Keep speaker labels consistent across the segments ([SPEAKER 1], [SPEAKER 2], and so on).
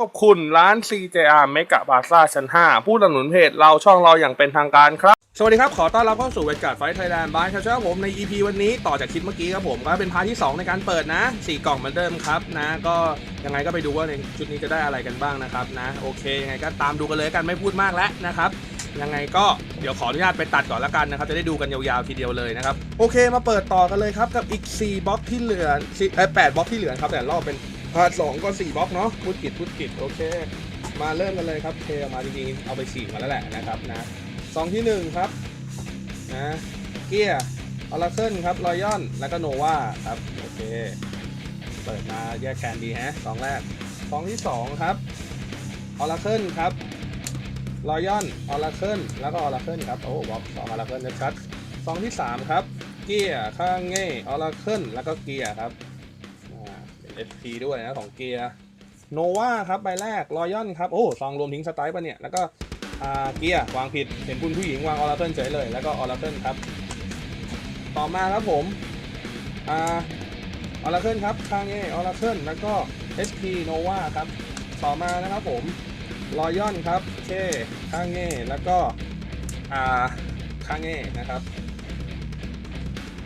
[SPEAKER 1] ขอบคุณร้าน CJR เมกะบาซ่าชั้น 5 ผู้สนับสนุนเพจเราช่องเราอย่างเป็นทางการครับ สวัสดีครับ ขอต้อนรับเข้าสู่เวการ์ดไฟไทยแลนด์บายครับครับผมใน EP วันนี้ต่อจากคลิปเมื่อกี้ครับผมก็เป็นพาร์ทที่ 2 ในการเปิดนะ 4 กล่องเหมือนเดิมครับนะ ก็ยังไงก็ไปดูว่าในชุดนี้จะได้อะไรกันบ้างนะครับนะ โอเคยังไงก็ตามดูกันเลยกันไม่พูดมากแล้วนะครับยังไงก็เดี๋ยวขออนุญาตไปตัดก่อนละกันนะครับ จะได้ดูกันยาวๆทีเดียวเลยนะครับ โอเคมาเปิดต่อกันเลยครับกับอีก4บล็อกที่เหลือ4เอ้ย8บล็อกที่เหลือครับแต่รอบเป็น พาร์ทสองก็4บล็อกเนาะพูดผิดพูดผิดโอเค มาเริ่มกันเลยครับเทมาจริงๆเอาไปฉีกมาแล้วแหละนะครับนะซองที่หนึ่งครับนะเกียร์ออร์เคิลครับรอยัลแล้วก็โนวาครับโอเคเปิดมาแยกแคนดีฮะสองแรกซองที่สองครับออร์เคิลครับรอยัลออร์เคิลแล้วก็ออร์เคิลครับโอ้บล็อกสองออร์เคิลชัดๆซองที่สามครับเกียร์ข้างเง่ออร์เคิลแล้วก็เกียร์ครับาเป็น FP ด้วยนะของเกียร์โนวาครับใบแรกรอยัลครับโอ้ซองรวมทิ้งสไตล์ปะเนี่ย แล้วก็เกียร์วางผิดเห็นคุณผู้หญิงวางออร์เคิลเฉยเลย แล้วก็ออร์เคิลครับ ต่อมาครับผมออร์เคิลครับคางเอออร์เคิลแล้วก็ SP โนวาครับ ต่อมานะครับผมรอยัลครับเคคางเอแล้วก็อาคางเอนะครับ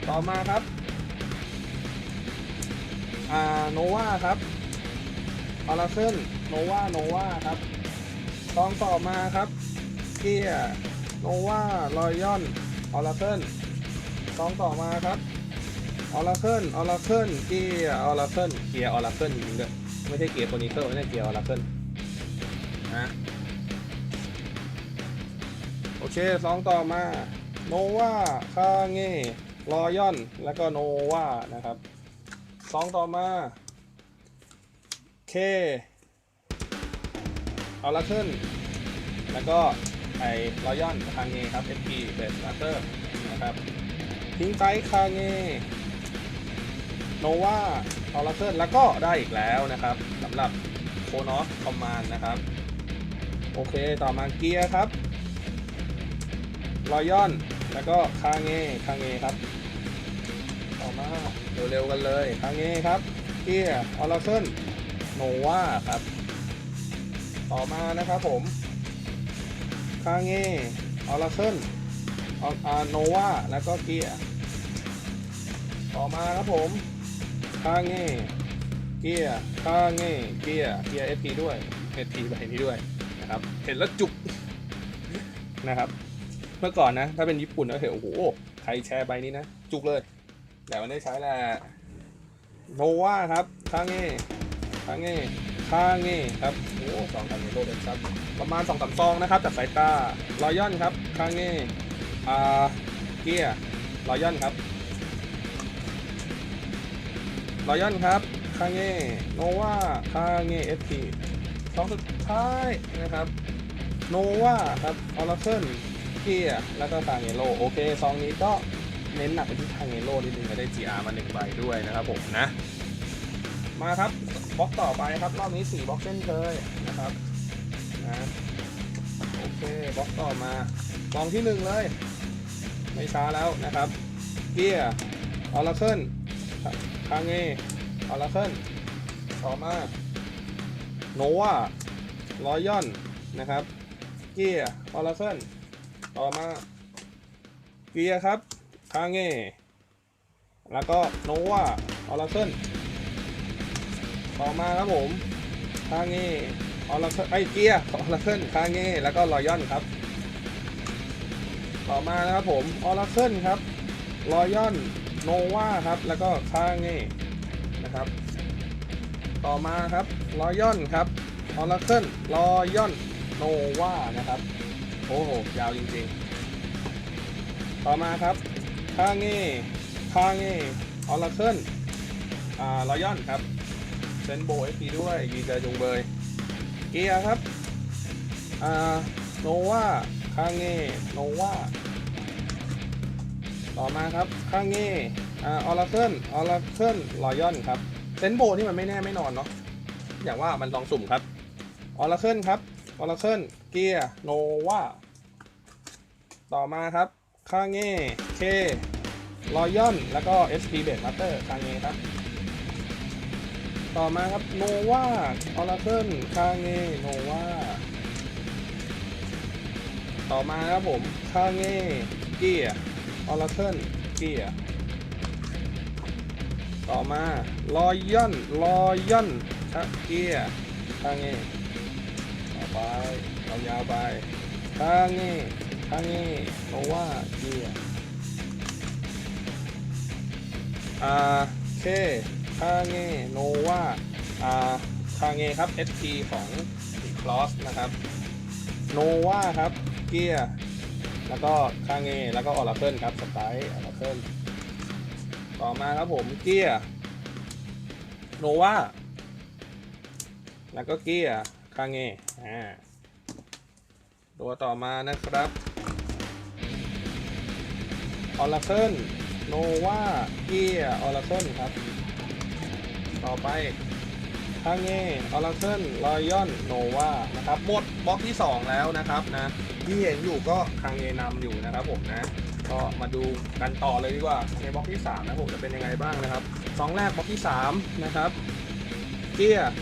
[SPEAKER 1] ต่อมาครับ อ่าโนวาครับออร์เคิลโนวาโนวาครับซองต่อมาครับเกียโนวารอยัลออร์เคิลซองต่อมาครับออร์เคิลออร์เคิลเกียออร์เคิลเกียออร์เคิลจริงๆด้วยไม่ใช่เกียร์โคนิเคิลไม่ใช่เกียร์ออร์เคิลนะโอเคซองต่อมาโนวาคาเงรอยัลแล้วก็โนวานะครับ ซองต่อมาเคเอาละขึ้น แล้วก็ไอรอยอนคางเงครับ FP เบสมาสเตอร์นะครับทิ้งไซคางเงโนวาเอาละขึ้นแล้วก็ได้อีกแล้วนะครับสำหรับโคนอสคอมมานนะครับ โอเคต่อมาเกียร์ครับรอยอนแล้วก็คางเงคางเงครับ ต่อมา เร็วๆกันเลยคางเงครับเกียร์ออร์เคิลโนวาครับ ต่อมานะครับผมคาเงออร์เคิลอาโนวาแล้วก็เกียร์ต่อมาครับผมคาเงเกียร์คาเงเกียร์เกียร์เอพีด้วยเอพีใบนี้ด้วยนะครับเห็นแล้วจุกนะครับ เมื่อก่อนนะ ถ้าเป็นญี่ปุ่นก็เห็นโอ้โหใครแชร์ใบนี้นะ จุกเลย แต่วันได้ใช้แหละโนวาครับคางเงคางเง่คางเง่ครับโอ้สองคันโลเป็นครับประมาณสองสามซองนะครับจากสายตารอยอนครับคางเง่อ่าเกียร์รอยอนครับรอยอนครับคางเง่โนวาคางเง่เอฟทีซองสุดท้ายนะครับโนวาครับออร์เคิลเกียร์แล้วก็คางเงโลโอเคซองนี้ก็ เน้นหนักไปที่คางเงโลนิดนึงก็ได้ GR มาหนึ่งใบด้วยนะครับผมนะ มาครับบล็อกต่อไปครับรอบนี้4บล็อกเช่นเคยนะครับนะโอเคบล็อกต่อมากองที่หนึ่งเลย ไม่ช้าแล้วนะครับเกียร์ออร์เคิลคางเงออร์เคิลต่อมาโนวารอยอนนะครับเกียร์ออร์เคิลต่อมาเกียร์ครับ คางเงแล้วก็โนวาออร์เคิลต่อมาครับผมคาเง่ออร์เคิลไอเกียร์ออร์เคิลคาเง่แล้วก็รอยอนครับ ต่อมานะครับผมออร์เคิลครับรอยอนโนวาครับ แล้วก็คาเง่นะครับ ต่อมาครับรอยอนครับออร์เคิลรอยอนโนวานะครับ โอ้โห ยาวจริงๆ ต่อมาครับ คาเง่คาเง่ออร์เคิลอ่ารอยอนครับเซนโบเอฟพีด้วยดีใจจุงเบยเกียร์ครับอ่าโนวาคางเงโนวาต่อมาครับคางเงอ่าออร์เคิลออร์เคิลรอยอนครับเซนโบนี่มันไม่แน่ไม่นอนเนาะอย่างว่ามันลองสุ่มครับออร์เคิลครับออร์เคิลเกียร์โนวาต่อมาครับ คางเงเครอยอน แล้วก็ SP เบสมาสเตอร์คางเงครับ ต่อมาครับโนวาออราเคิลคาเงโนวาต่อมาครับผมคาเงเกียออราเคิลเกียต่อมาลอยย่อนลอยย่อนชะเกียคาเงต่อไปเอายาวไปคาเง คาเงโนวาเกียอาเคคาเงโนวาอาคาเงครับ SP ของคลอสนะครับโนวาครับเกียร์แล้วก็คาเงแล้วก็ออราเคิลครับสไตล์ออราเคิลต่อมาครับผมเกียร์โนวาแล้วก็เกียร์คาเงอ่าตัวต่อมานะครับ ออราเคิลโนวาเกียออราเคิลครับ ต่อไปคางเงออราเคิลรอยอนโนวานะครับ หมดบล็อกที่ 2 แล้วนะครับนะที่เห็นอยู่ก็คางเงนำอยู่นะครับผมนะ ก็มาดูกันต่อเลยดีกว่าในบล็อกที่ 3 นะผมจะเป็นยังไงบ้างนะครับสองแรกบล็อกที่ 3 นะครับเกียร์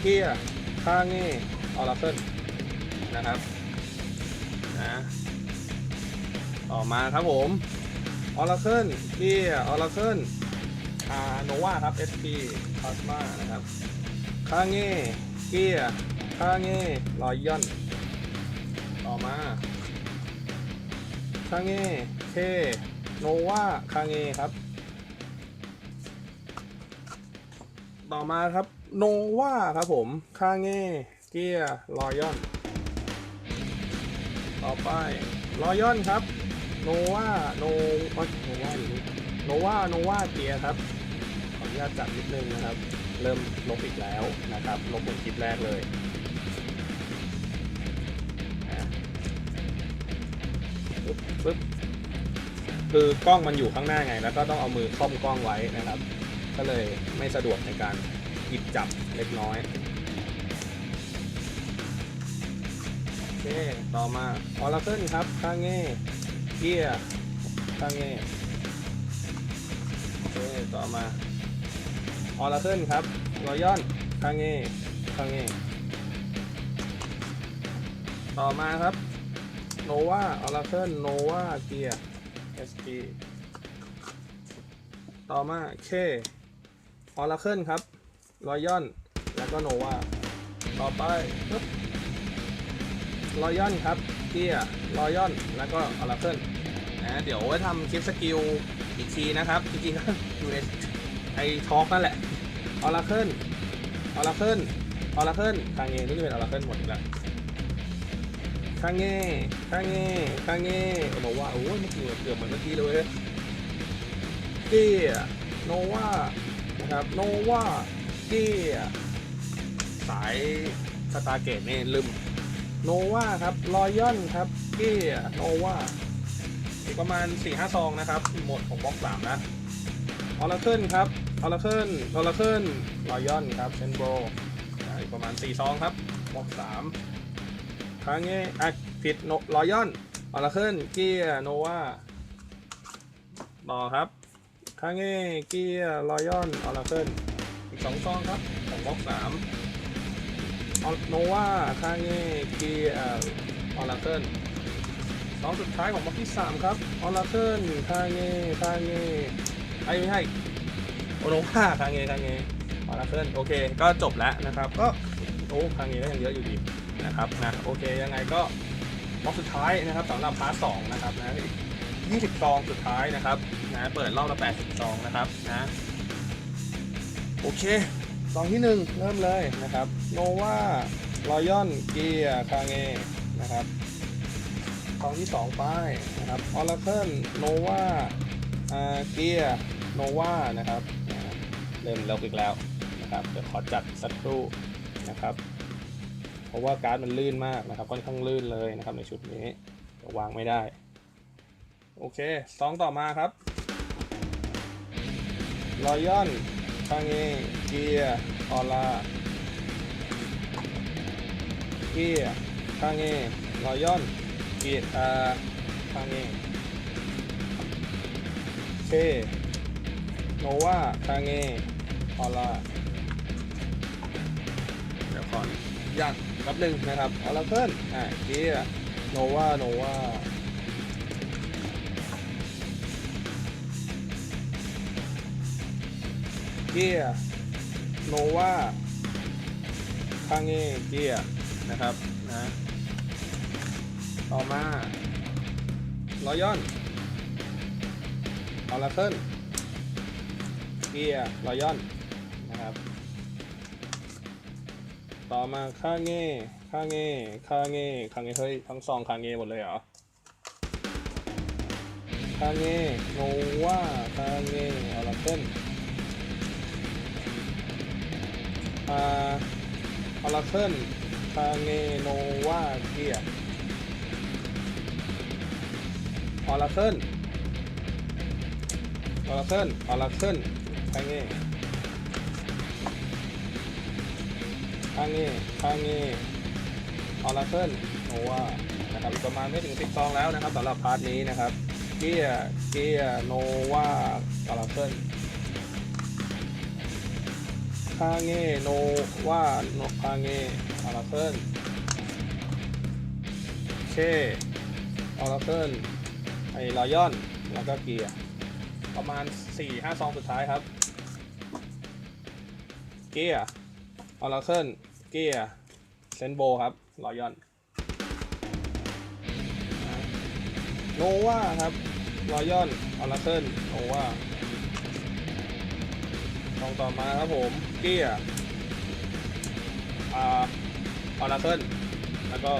[SPEAKER 1] เกียร์คางเงออราเคิลนะครับนะต่อมาครับผม ออราเคิลเกียร์ออราเคิลอ่าโนวาครับ SP Plasma นะครับคาเงเกียคาเงรอยยอน ต่อมาคาเงเคโนวาคาเงครับ ต่อมาครับโนวาครับผมคาเงเกียรอยยอน ต่อไปรอยยอนครับ โนวาโนโนวาอยู่นี่โนวาโนวาเกียครับขออนุญาตจับนิดนึงนะครับ เริ่มลบอีกแล้วนะครับลบเป็นคลิปแรกเลยปึ๊บปึ๊บคือกล้องมันอยู่ข้างหน้าไง แล้วก็ต้องเอามือค่อมกล้องไว้นะครับ ก็เลยไม่สะดวกในการหยิบจับเล็กน้อยโอเคต่อมาออราเคิลครับคาเง่ เกียคาเง่โอเคต่อมาออราเคิลครับรอยอนคางเงคางเงต่อมาครับโนวาออราเคิลโนวาเกียร์เอสพีต่อมาเคออราเคิลครับรอยอนแล้วก็โนวาต่อไปปึ๊บรอยอนครับ เกียร์รอยอน แล้วก็ออราเคิลนะเดี๋ยวไว้ทำคลิปสกิลอีกทีนะครับ จริงๆก็อยู่ในไอทอล์กนั่นแหละออราเคิลออราเคิลออราเคิลคางเงนี่จะเป็นออราเคิลหมดแล้วคางเงคางเงคางเงโนวาโอ้ยเมื่อกี้เกือบเหมือนเมื่อกี้เลยเกียโนวานะครับโนวาเกียสายสตาร์เกตนี่ลืม โนวาครับรอยอนครับเกียโนวาอีกประมาณ 4-5 ซองนะครับ หมดของบล็อก3นะออราเคิลครับออราเคิลออราเคิลรอยอนครับเชนโบอีกประมาณ 4 ซองครับบล็อก3ครั้งนี้อะผิดโนรอยอนออราเคิลเกียโนวาต่อครับครั้งนี้เกียรอยอนออราเคิลอีก 2 ซองครับของบล็อก3 โนวาครั้งนี้เกียออราเคิลสองสุดท้ายของบล็อกที่ 3 ครับออราเคิลคางเงคางเงไอ้ไม่ใช่โอโนวาคางเงคางเงออราเคิลโอเค ก็จบแล้วนะครับ ก็โอ้คางเงก็ยังเยอะอยู่ดีนะครับนะโอเคยังไงก็บล็อกสุดท้ายนะครับสำหรับพาร์ทสองนะครับนะยี่สิบซองสุดท้ายนะครับนะเปิดรอบละแปดสิบซองนะครับนะโอเค ซองที่หนึ่งเริ่มเลยนะครับโนวารอยอนเกียคาเงนะครับซองที่สองไปนะครับออราเคิลโนวาเกียร์โนวานะครับเริ่มเร็วอีกแล้วนะครับเดี๋ยวขอจัดสักครู่นะครับ เพราะว่าการ์ดมันลื่นมากนะครับค่อนข้างลื่นเลยนะครับในชุดนี้วางไม่ได้ โอเคซองต่อมาครับรอยอน คางเองเกียร์ออร่าเกียร์คางเองรอยอนเกียร์อ่าคางเองเคโนวาคาเองออร่าขออนุญาตแป๊บหนึ่งนะครับออร์เคิลอ่าเกียร์โนวาโนวา เกียโนวาคางเงเกียนะครับนะต่อมารอยอนออร์เคิลเกียรอยอนนะครับ ต่อมาค่าเง่ค่าเง่ค่าเง่ค่าเง่เฮ้ยทั้งซองค่าเง่หมดเลยเหรอค่าเง่โนวาค่าเง่ออร์เคิล อาอร์เคิลคาเงโนวาเกียออร์เคิลออร์เคิลออร์เคิลคาเง่ข้างนี้ข้างนี้ออร์เคิลโนวานะครับประมาณไม่ถึงสิบซองแล้วนะครับสำหรับพาร์ทนี้นะครับเกียเกียโนวาออร์เคิล ข้างโนวาโนข้างออร์เคิลเคออร์เคิลไอรอยอน แล้วก็เกียร์ ประมาณ 4-5 ซองสุดท้ายครับ เกียร์ออร์เคิลเกียร์เซนโบครับรอยอน โนวาครับรอยอนออร์เคิลโนวา ตองต่อมาครับผมเกียร์อ่าออร์เคิลแล้วก็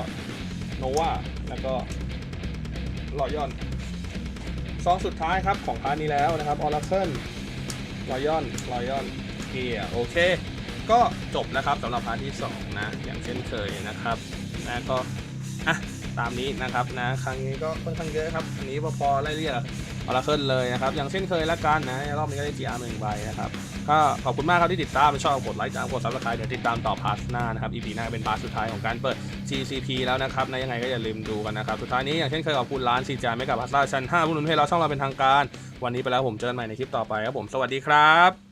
[SPEAKER 1] โนวาแล้วก็รอยอนซองสุดท้ายครับของพาร์ทนี้แล้วนะครับออร์เคิลรอยอนรอยอนเกียร์โอเค ก็จบนะครับสำหรับพาร์ทที่ 2 นะ อย่างเช่นเคยนะครับนะก็อะตามนี้นะครับนะครั้งนี้ก็ค่อนข้างเยอะครับ อันนี้พอๆไล่เรียกออร์เคิลเลยนะครับ อย่างเช่นเคยละกันนะ รอบนี้ก็ได้ GR หนึ่งใบนะครับ ก็ขอบคุณมากครับที่ติดตามชอบกดไลค์จ้ากดซับสไครต์เดี๋ยวติดตามต่อพาร์ทหน้านะครับ EP หน้าเป็นพาร์ทสุดท้ายของการเปิด GCP แล้วนะครับนะยังไงก็อย่าลืมดูกันนะครับสุดท้ายนี้อย่างเช่นเคยขอบคุณร้านซีจาไม่กับพาสต้าชั้น5ผู้หนุนให้เราช่องเราเป็นทางการ วันนี้ไปแล้วผมเจอกันใหม่ในคลิปต่อไปครับผมสวัสดีครับ